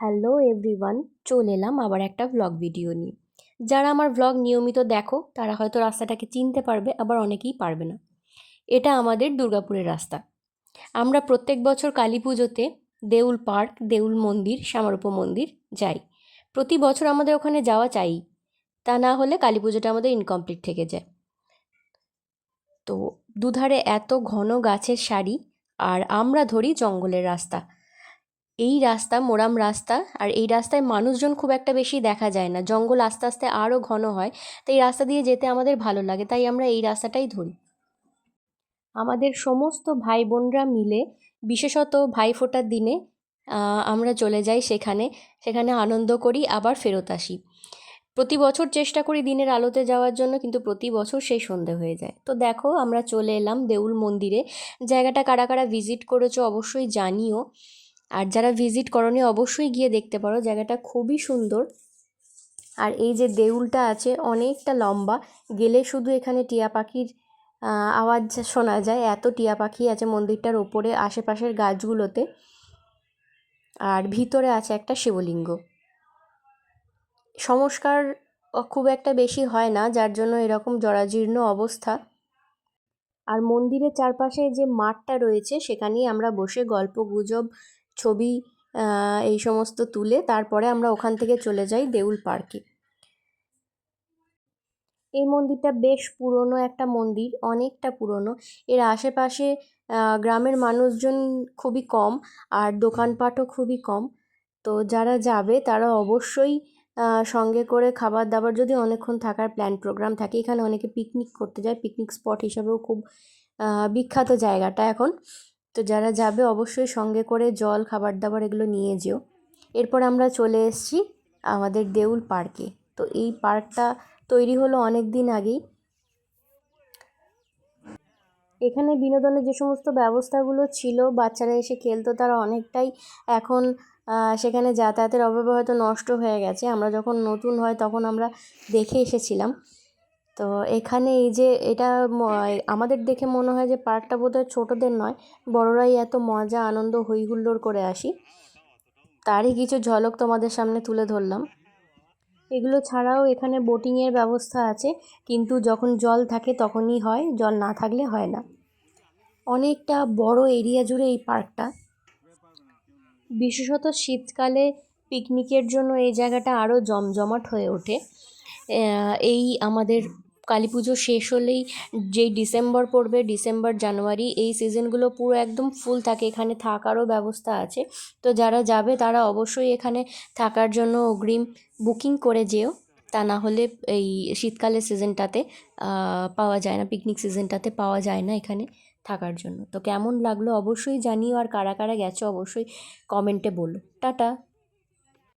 Hello everyone, চলে এলাম আবার একটা ভ্লগ ভিডিও নিয়ে। যারা আমার ভ্লগ নিয়মিত দেখো, তারা হয়তো রাস্তাটাকে চিনতে পারবে, আবার অনেকেই পারবে না। এটা আমাদের দুর্গাপুরের রাস্তা। আমরা প্রত্যেক বছর কালী পুজোতে দেউল পার্ক, দেউল মন্দির, শ্যামারূপ মন্দির যাই। প্রতি বছর আমাদের ওখানে যাওয়া চাই। তা না হলে কালী পুজোটা আমাদের ইনকমপ্লিট থেকে যায়। তো দুধারে এত ঘন গাছের সারি, আর আমরা ধরি জঙ্গলের রাস্তা। এই রাস্তা, মোরাম রাস্তা, আর এই রাস্তায় মানুষজন খুব একটা বেশি দেখা যায় না। জঙ্গল আস্তে আস্তে আরও ঘন হয় তো এই রাস্তা দিয়ে যেতে আমাদের ভালো লাগে, তাই আমরা এই রাস্তাটাই ধরি। আমাদের সমস্ত ভাই বোনরা মিলে, বিশেষত ভাইফোঁটার দিনে আমরা চলে যাই সেখানে সেখানে আনন্দ করি, আবার ফেরত আসি। প্রতি বছর চেষ্টা করি দিনের আলোতে যাওয়ার জন্য, কিন্তু প্রতি বছর সেই সন্ধে হয়ে যায়। তো দেখো, আমরা চলে এলাম দেউল মন্দিরে। জায়গাটা কারা কারা ভিজিট করেছ অবশ্যই জানিও। আর যারা ভিজিট করনি, অবশ্যই গিয়ে দেখতে পারো। জায়গাটা খুবই সুন্দর। আর এই যে দেউলটা আছে, অনেকটা লম্বা। গেলে শুধু এখানে টিয়া পাখির আওয়াজ শোনা যায়, এত টিয়া পাখি আছে মন্দিরটার ওপরে, আশেপাশের গাছগুলোতে। আর ভিতরে আছে একটা শিবলিঙ্গ। সংস্কার খুব একটা বেশি হয় না, যার জন্য এরকম জরাজীর্ণ অবস্থা। আর মন্দিরের চারপাশে যে মাঠটা রয়েছে, সেখানেই আমরা বসে গল্প গুজব ছবি এই সমস্ত তুলে তারপরে আমরা ওখান থেকে চলে যাই দেউল পার্কে। এই মন্দিরটা বেশ পুরনো একটা মন্দির, অনেকটা পুরনো। এর আশেপাশে গ্রামের মানুষজন খুবই কম আর দোকানপাটও খুবই কম। তো যারা যাবে তারা অবশ্যই সঙ্গে করে খাবার দাবার যদি অনেকক্ষণ থাকার প্ল্যান প্রোগ্রাম থাকে, এখানে অনেকে পিকনিক করতে যায়। পিকনিক স্পট হিসাবেও খুব বিখ্যাত জায়গাটা এখন। তো যারা যাবে অবশ্যই সঙ্গে করে জল খাবার দাবার এগুলো নিয়ে যেও। এরপর আমরা চলে এসেছি আমাদের দেউল পার্কে। তো এই পার্কটা তৈরি হলো অনেক দিন আগেই। এখানে বিনোদনের যে সমস্ত ব্যবস্থাগুলো ছিল, বাচ্চারা এসে খেলতো, তারা অনেকটাই এখন সেখানে যাতায়াতের অভাবে হয়তো নষ্ট হয়ে গেছে। আমরা যখন নতুন হয় তখন আমরা দেখে এসেছিলাম। তো এখানে এই যে এটা আমাদের দেখে মনে হয় যে পার্কটা বোধহয় ছোটোদের নয়, বড়রাই এত মজা, আনন্দ হই হুল্লোড় করে আসি। তারই কিছু ঝলক তোমাদের সামনে তুলে ধরলাম। এগুলো ছাড়াও এখানে বোটিংয়ের ব্যবস্থা আছে, কিন্তু যখন জল থাকে তখনই হয়, জল না থাকলে হয় না। অনেকটা বড় এরিয়া জুড়ে এই পার্কটা। বিশেষত শীতকালে পিকনিকের জন্য এই জায়গাটা আরও জমজমাট হয়ে ওঠে। এই আমাদের কালী পুজো শেষ হলেই যেই ডিসেম্বর পড়বে, ডিসেম্বর, জানুয়ারি, এই সিজনগুলো পুরো একদম ফুল থাকে। এখানে থাকারও ব্যবস্থা আছে। তো যারা যাবে তারা অবশ্যই এখানে থাকার জন্য অগ্রিম বুকিং করে যেও। তা না হলে এই শীতকালের সিজনটাতে পাওয়া যায় না, পিকনিক সিজনটাতে পাওয়া যায় না এখানে থাকার জন্য। তো কেমন লাগল অবশ্যই জানিও। আর কারা কারা গেছো অবশ্যই কমেন্টে বলো। টাটা।